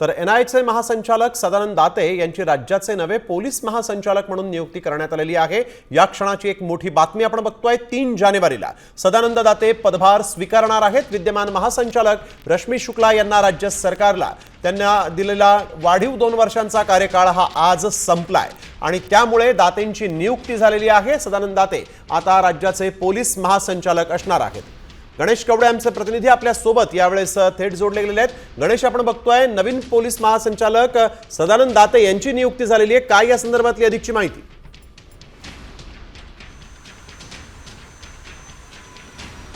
तर एनआयचे महासंचालक सदानंद दाते यांची राज्याचे नवे पोलीस महासंचालक म्हणून नियुक्ती करण्यात आलेली आहे. या क्षणाची एक मोठी बातमी आपण बघतोय तीन जानेवारीला. सदानंद दाते पदभार स्वीकारणार आहेत. विद्यमान महासंचालक रश्मी शुक्ला यांना राज्य सरकारला. त्यांना दिलेला वाढीव दोन वर्षांचा कार्यकाळ हा आज संपलाय. आणि त्यामुळे दातेंची नियुक्ती झालेली आहे. सदानंद दाते आता राज्याचे पोलीस महासंचालक असणार आहेत. गणेश कवडे आमचे प्रतिनिधी आपल्यासोबत यावेळेस थेट जोडले गेलेले आहेत. गणेश आपण बघतोय नवीन पोलीस महासंचालक सदानंद दाते यांची नियुक्ती झालेली आहे. काय या संदर्भातली अधिकची माहिती?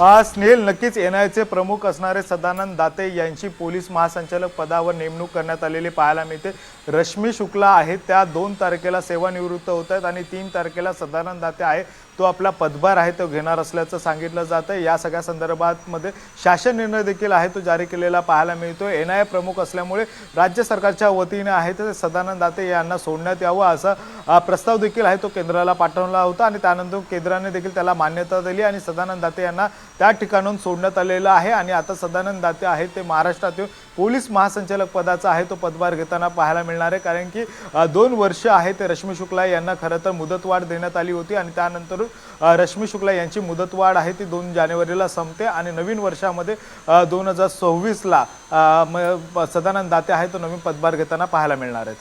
स्नेल नक्कीच एन आयचे प्रमुख असणारे सदानंद दाते यांची पोलीस महासंचालक पदावर नेमणूक करण्यात आलेली पाहायला मिळते. रश्मी शुक्ला आहेत त्या दोन तारखेला सेवानिवृत्त होत आहेत आणि तीन तारखेला सदानंद दाते आहे. तो आपला पदभार आहे तो घेणार असल्याचं सांगितलं जातं या सगळ्या संदर्भातमध्ये शासन निर्णय देखील आहे तो जारी केलेला पाहायला मिळतो एन आय प्रमुख असल्यामुळे राज्य सरकारच्या वतीने आहे ते सदानंद दाते यांना सोडण्यात यावं असं प्रस्ताव देखील आहे तो केंद्राला पाठवला होता आणि त्यानंतर केंद्राने देखील त्याला मान्यता दिली आणि सदानंद दाते यांना त्या ठिकाणून सोडण्यात आलेलं आहे आणि आता सदानंद दाते आहेत ते महाराष्ट्रातील पोलीस महासंचालक पदाचा आहे तो पदभार घेताना पाहायला मिळणार आहे. कारण की दोन वर्ष आहे ते रश्मी शुक्ला यांना खरं तर मुदतवाढ देण्यात आली होती आणि त्यानंतर रश्मी शुक्ला यांची मुदतवाढ आहे ती दोन जानेवारीला संपते आणि नवीन वर्षामध्ये दोन हजार सव्वीसला सदानंद दाते आहे तो नवीन पदभार घेताना पाहायला मिळणार आहेत.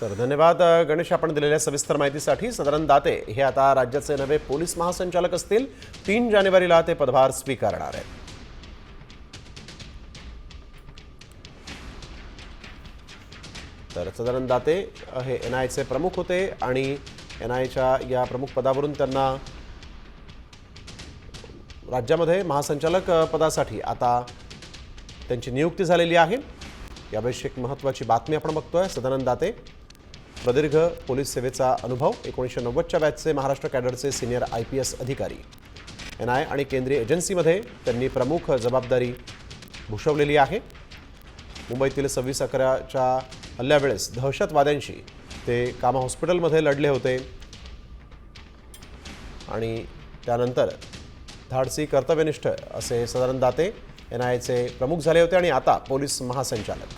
तर धन्यवाद गणेश आपण दिलेल्या सविस्तर माहितीसाठी. सदानंद दाते हे आता राज्याचे नवे पोलीस महासंचालक असतील. तीन जानेवारीला ते पदभार स्वीकारणार आहेत. तर सदानंद दाते हे एन आयचे प्रमुख होते आणि एन आयच्या या प्रमुख पदावरून त्यांना राज्यामध्ये महासंचालक पदासाठी आता त्यांची नियुक्ती झालेली आहे. याविषयी एक महत्त्वाची बातमी आपण बघतोय. सदानंद दाते प्रदीर्घ पोलीस सेवेचा अनुभव एकोणीसशे नव्वदच्या बॅचचे महाराष्ट्र कॅडरचे सिनियर आय पी एस अधिकारी. एन आय आणि केंद्रीय एजन्सीमध्ये त्यांनी प्रमुख जबाबदारी भूषवलेली आहे. मुंबईतील सव्वीस अकराच्या हल्ल्यावेळेस दहशतवाद्यांशी ते कामा हॉस्पिटलमध्ये लढले होते. आणि त्यानंतर धाडसी कर्तव्यनिष्ठ असे सदानंद दाते एन आयचे प्रमुख झाले होते आणि आता पोलीस महासंचालक.